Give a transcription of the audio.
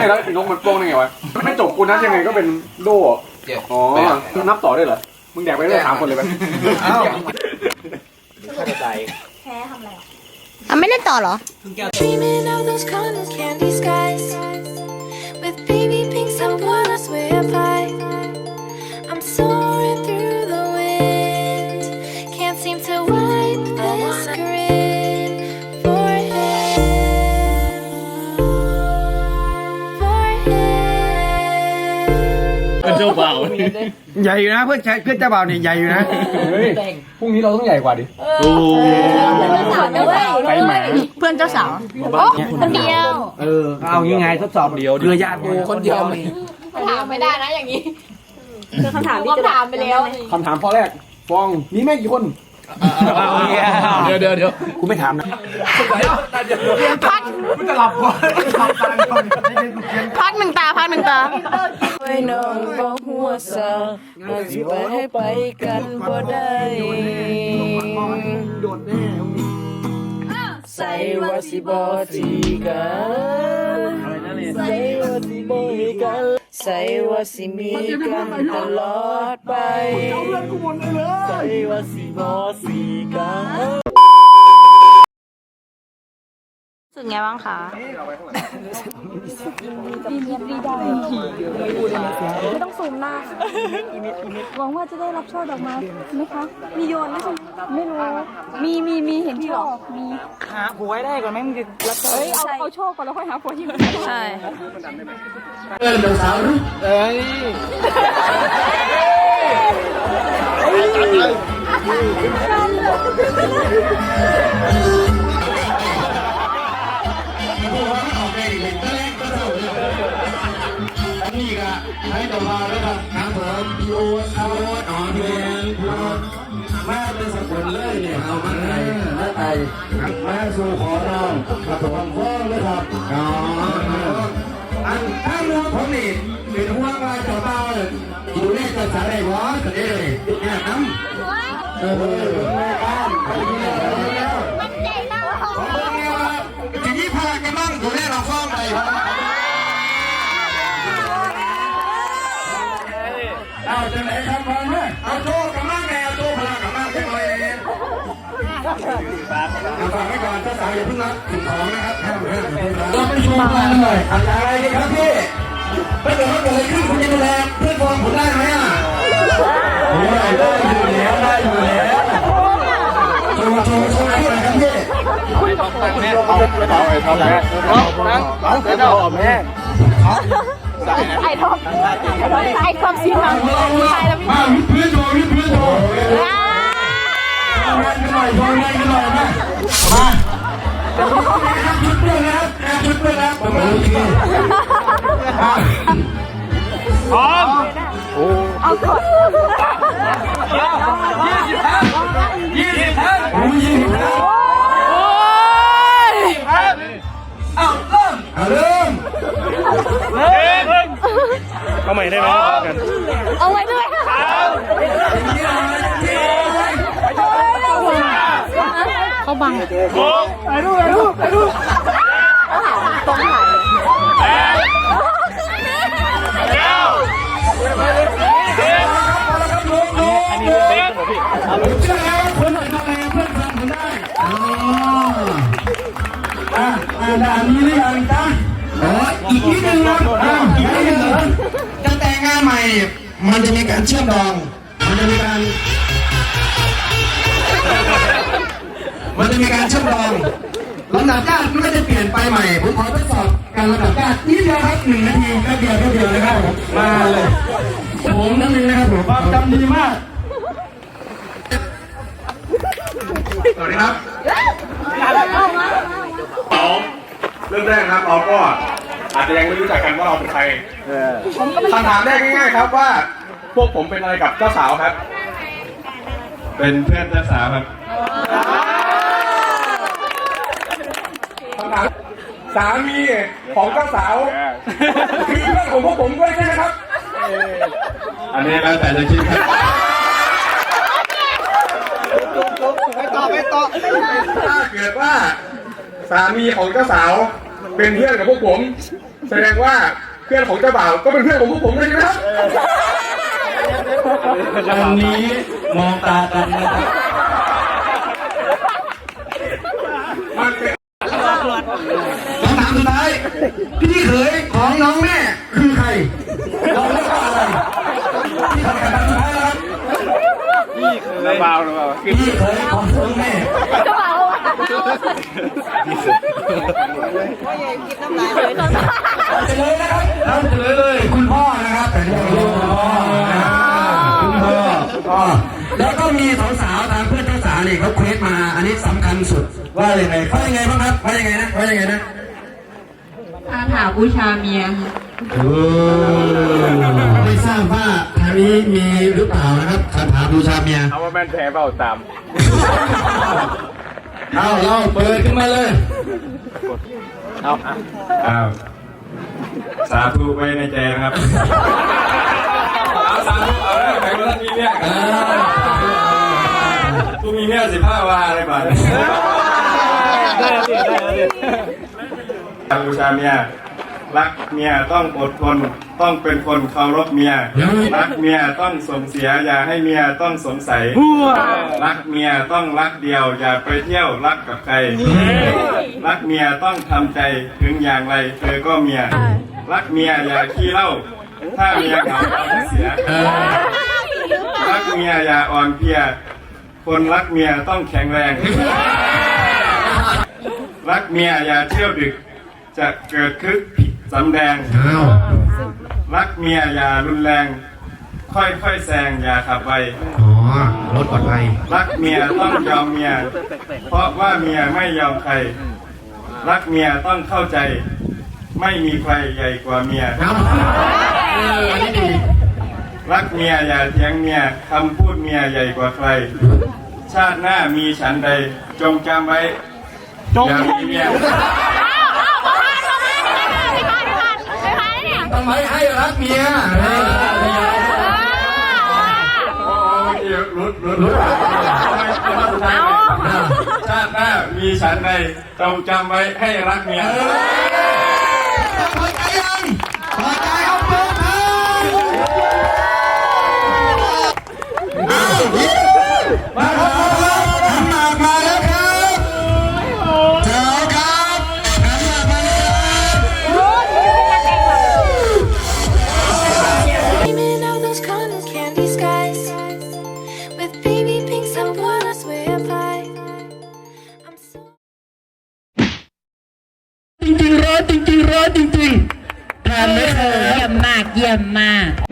ไม่แล้วนกมันโป้งได้ไงวะ ไม่จบกูนัดยังไงก็เป็นโดอะเจ็บอ๋อ นับต่อได้เหรอ มึงแดกไปได้สามคนเลยไหมอ้าว แพ้ทำอะไรอะ อะไม่เล่นต่อเหรอ Dreaming of those colors, candy skies เป็นเจ้าบ่าวใหญ่อยู่นะเพื่อนชายเพื่อนเจ้าบ่าวเนี่ยใหญ่อยู่นะ เฮ้ยพรุ่งนี้เราต้องใหญ่กว่าดิโอ้สาวนะเว้ยไปหมาเพื่อนเจ้าสาวคนเดียวเออเอายังไงทดสอบเดียวเรือญาติกูคนเดียวถามไม่ได้นะอย่างนี้คือคำถามที่จะถามไปแล้วคำถามข้อแรกฟองมีแม่กี่คน เดี๋ยวเดี๋ยวเดี๋ยวกูไม่ถามนะพักกูจะหลับก่อนหลับตาก่อนพักหนึ่งตาพักหนึ่งตาไว้น้องบอกหัวซามาสิไปให้ไปกันบ่ได้โดดแน่ใส่ว่าสิบ่จีกันใส่ว่าสิบ่มีกัน ใส่ว่าสิมีกันตลอดไปใส่ว่าสิบ่สีกัน รู้ สึกไงบ้างคะไม่ต้องซูมหน้าหวังว่าจะได้รับช่อดอกไม้ไหมคะ มีโยนไหมใช่ไหมไม่รู้ มีมีมีเห็นที่ออกมีหาผัวให้ได้ก่อนแม่มึงจะรับเอ้ยเอาเอาโชคก่อนแล้วค่อยหาผัวที่อื่ นใช่นี่ก็ให้ต่อมาแล้วครับครับผมพี่โอ๊ตเอาโอ๊ตอ๋อพี่โอ๊ตพี่โอ๊ตมาเป็นสกุลเลยเนี่ยเอามาไทยมาไทยมาสู่ขอร้องกับผมฟ้องเลยครับอ๋ออันถ้าเรื่องผมนี่เป็นห่วงว่าจ้าเต้าอยู่ในกระแสได้บ่จะได้เลยเนี่ยน้ำเออแม่บ้านแล้วมันใจมากผมบอกเลยว่า ทีนี้พากันบ้างอยู่ในเราฟ้องไปครับเอาจะไหนครับพร้อมไหมเอาโชว์กับมั่งไงเอาโชว์พลังกับมั่งให้หน่อยเองเอาฝากไว้ก่อนเจ้าสาวอย่าเพิ่งรับสิ่งของนะครับห้ามห้ามเราไปชว์พลังหน่อยอะไรดีครับพี่ถ้าเกิดว่าเกิดอะไรขึ้นคุณจะดูแลเพื่อนฟองผมได้ไหมอะโอ้ยได้อยู่แล้วได้อยู่แล้วโชว์โชว์โชว์ ให้หน่อยครับพี่เอาเอาไอ้ทอมแม่เอาเอาเอาเอาแม่ไอ้ทอมไอ้ทอมสีมังตายแล้วพี่มาพื้นโชว์วิดพื้นโชว์อ้าโชว์งานกันหน่อยโชว์งานกันหน่อยมามาชุดเพื่อนนะครับชุดเพื่อนนะครับผมโอเคอะพร้อมเอาก่อนยี่สิบท่านโอ้ยยิงนะโเอาใหม่ได้ไหมกันเอาไว้ด้วยเขาบังหกไปดูไปดูไปดูแปดเก้าสิบอันนี้เด็กของพี่เชื่อแล้วคนทำอะไรเพื่อนทำคนได้อ๋ออะอะด่านนี้หรือยังจ๊ะอ๋ออีกนิดนึงนะ อ้าวอีกนิดนึงจะแต่งงานใหม่ มันจะมีการเชื่อมดอง มันจะมีการ มันจะมีการเชื่อมดองลำดับญาติมันก็จะเปลี่ยนไปใหม่ ผมขอทดสอบการลำดับญาตินิดเดียวครับหนึ่งนาทีแค่เดียวแค่เดียวนะครับผมมาเลยผมนั่นเองนะครับผมความจำดีมากสวัสดีครับเราเรื่องแรกนะครับเราก็ อาจจะยังไม่รู้จักกันว่าเราเป็นใครคำถามแรกง่ายๆครับว่า พวกผมเป็นอะไรกับเจ้าสาวครับ เป็นเพื่อนเจ้าสาวครับคำถามสามีของเจ้าสาวคือเพื่อนของพวกผมด้วยใช่ไหมครับอันนี้แล้วแต่จะคิดครับต่อไปต่อถ้าเกิดว่า สามีของเจ้าสาว เป็นเพื่อนกับพวกผม แสดงว่าเพื่อนของเจ้าบ่าวก็เป็นเพื่อนของพวกผมเลยใช่ไหมครับอันนี้มองตากันนะครับมันเป็นคำถามสุดท้ายพี่เขยของน้องแม่คือใครเราเรียกว่าอะไรที่คำถามสุดท้ายนะครับระบาวระบาวพี่เขยของน้องแม่กระเป๋า เอาเฉลยนะครับเอาเลยเลย คุณพ่อนะครับแต่นี่คุณพ่อนะครับคุณพ่อคุณพ่อแล้วก็มีสาวๆทางเพื่อนเจ้าสาวนี่เขาเควสมา อันนี้สำคัญสุด ว่ายังไงว่ายังไงบ้างครับว่ายังไงนะว่ายังไงนะคาถาบูชาเมียเออไม่ทราบว่าทางนี้มีหรือเปล่านะครับคาถาบูชาเมีย เอาว่าแม่นแผลเปล่าตาม เอาเราเปิดขึ้นมาเลยเอาอะอ้าวสาธุไว้ในใจนะครับ เอาสามเอาแล้วแผลคนละทีเนี่ยอ่ากูมีเมียสิบห้าวาอะไรบ้างบูชาเมีย รักเมียต้องอดทนต้องเป็นคนเคารพเมีย รักเมียต้องส่งเสียอย่าให้เมียต้องสงสัย รักเมียต้องรักเดียว อย่าไปเที่ยวรักกับใคร รักเมียต้องทำใจถึงอย่างไรเธอก็เมีย รักเมียอย่าขี้เหล้าถ้าเมียเหงาเอาเสีย รักเมียอย่าอ่อนเพลีย คนรักเมียต้องแข็งแรง รักเมียอย่าเที่ยวดึกจะเกิดคึกผิด สำแดง อ้าวรักเมียอย่ารุนแรง ค่อยๆแซงอย่าขับไปอ๋อรถปลอดภัยรักเมียต้องยอมเมีย เพราะว่าเมียไม่ยอมใคร รักเมียต้องเข้าใจ ไม่มีใครใหญ่กว่าเมียครับเอออันนี้ดีรักเมียอย่าเถียงเมียคำพูดเมียใหญ่กว่าใคร ชาติหน้ามีฉันใด จงจำไว้อย่ามีเมีย ทำ ไว้ให้รักเมียเออโอ้ยรุดรุดรุดชาติหน้ามีฉันในจงจำไว้ให้รักเมีย เยี่ยมมาก